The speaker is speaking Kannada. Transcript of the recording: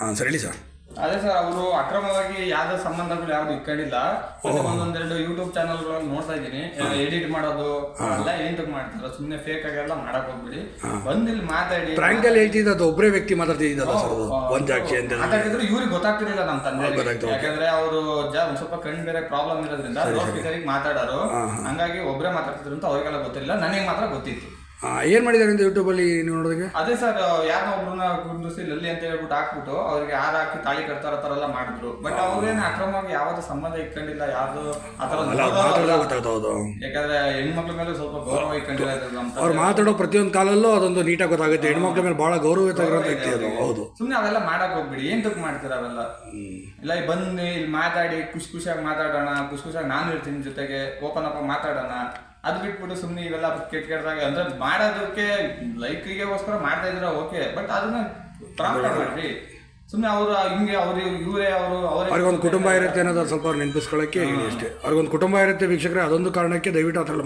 ಹಾಂ ಸರ್ ಹೇಳಿ ಸರ್. ಅದೇ ಸರ್ ಅವರು ಅಕ್ರಮವಾಗಿ ಯಾವ ಸಂಬಂಧಗಳು ಯಾವ್ದು ಇಕ್ಕಡಿಲ್ಲ ಮತ್ತೆ ಒಂದೊಂದೆರಡು ಯೂಟ್ಯೂಬ್ ಚಾನಲ್ ನೋಡ್ತಾ ಇದ್ದೀನಿ. ಎಡಿಟ್ ಮಾಡೋದು ಎಲ್ಲ ಏಂತಕ್ ಮಾಡ್ತಾರ. ಸುಮ್ಮನೆ ಫೇಕ್ ಆಗೆಲ್ಲ ಮಾಡಕ್ ಹೋಗ್ಬಿಡಿ. ಬಂದ್ ಇಲ್ಲಿ ಮಾತಾಡಿ. ಪ್ರ್ಯಾಂಕಲ್ಲಿ ಹೇಳ್ತಿದ್ದು ಅದು ಒಬ್ಬರೇ ವ್ಯಕ್ತಿ ಮಾತಾಡ್ತಿದ್ದಲ್ಲ ಸರ್ ಒಂದ್ ಸಾಕ್ಷಿ ಅಂತ ಮಾತಾಡಿದ್ರು ಇವ್ರಿಗೆ ಗೊತ್ತಾಗ್ತಿರಲಿಲ್ಲ ನಮ್ಮ ತಂದೆ ಯಾಕಂದ್ರೆ ಅವರು ಒಂದ್ ಸ್ವಲ್ಪ ಕಣ್ ಬೇರೆ ಪ್ರಾಬ್ಲಮ್ ಇರೋದ್ರಿಂದ ಮಾತಾಡೋರು. ಹಂಗಾಗಿ ಒಬ್ರೇ ಮಾತಾಡ್ತಿದ್ರು ಅಂತ ಅವ್ರಿಗೆಲ್ಲ ಗೊತ್ತಿಲ್ಲ ನನಗೆ ಮಾತ್ರ ಗೊತ್ತಿತ್ತು. ಏನು ಮಾಡಿದಾರೆ ಅಂತ ಯೂಟ್ಯೂಬಲ್ಲಿ ನೀವು ನೋಡೋದಕ್ಕೆ? ಅದೇ ಸರ್ ಯಾರೋ ಒಬ್ರನ್ನ ಕುಂದಿಸಿ ಲಲ್ಲಿ ಅಂತ ಹೇಳ್ಬಿಟ್ಟು ಹಾಕ್ಬಿಟ್ಟು ಅವ್ರಿಗೆ ಯಾರು ಹಾಕಿ ತಾಳಿ ಕಟ್ತಾರ ತರ ಎಲ್ಲ ಮಾಡಿದ್ರು. ಬಟ್ ಅವ್ರೇನು ಅಕ್ರಮವಾಗಿ ಯಾವ್ದು ಸಂಬಂಧ ಇಟ್ಕೊಂಡಿಲ್ಲ ಯಾವ್ದು ಆತರ ಯಾಕಂದ್ರೆ ಹೆಣ್ಮಕ್ಳ ಮೇಲೆ ಸ್ವಲ್ಪ ಗೌರವ ಇಟ್ಕೊಂಡಿಲ್ಲ ಅವ್ರು ಮಾತಾಡೋ ಪ್ರತಿಯೊಂದು ಕಾಲಲ್ಲೂ ಅದೊಂದು ನೀಟಾಗಿ ಗೊತ್ತಾಗುತ್ತೆ. ಹೆಣ್ಮಕ್ಳ ಮೇಲೆ ಬಹಳ ಗೌರವ ಅದು. ಹೌದು. ಸುಮ್ನೆ ಅವೆಲ್ಲ ಮಾಡಕ್ ಹೋಗ್ಬಿಡಿ. ಏನ್ ತಕ್ಕ ಮಾಡ್ತೀರ ಅವೆಲ್ಲ? ಇಲ್ಲ ಇಲ್ಲಿ ಬಂದು ಇಲ್ಲಿ ಮಾತಾಡಿ ಖುಷಿ ಖುಷಿಯಾಗಿ ಮಾತಾಡೋಣ ಖುಷಿ ಖುಷಿಯಾಗಿ ನಾನು ಇರ್ತೀನಿ ಜೊತೆಗೆ ಓಪನ್ ಅಪ್ ಮಾತಾಡೋಣ. ಅದ್ ಬಿಟ್ಬಿಟ್ಟು ಸುಮ್ಮನೆ ಇವೆಲ್ಲ ಕೆಟ್ಟ ಕೆಟ್ಟದಾಗ ಅಂದ್ರೆ ಮಾಡೋದಕ್ಕೆ ಲೈಕ್ಗೋಸ್ಕರ ಮಾಡ್ತಾ ಇದ್ರೆ ಓಕೆ ಬಟ್ ಅದನ್ನ ಪ್ರಾಬ್ಲಮ್ ಮಾಡ್ರಿ ಸುಮ್ಮನೆ ಅವರು ಹಿಂಗೆ ಅವ್ರು ಇವರೇ ಅವರು ಅವರೇ ಅವ್ರಿಗೊಂದು ಕುಟುಂಬ ಇರುತ್ತೆ ಅನ್ನೋದು ಸ್ವಲ್ಪ ನೆನಪಿಸ್ಕೊಳ್ಳೋಕ್ಕೆ ಹೇಳಿ ಅಷ್ಟೇ. ಅವ್ರಿಗೊಂದು ಕುಟುಂಬ ಇರುತ್ತೆ ವೀಕ್ಷಕರೇ ಅದೊಂದು ಕಾರಣಕ್ಕೆ ದಯವಿಟ್ಟು ಆ ಥರ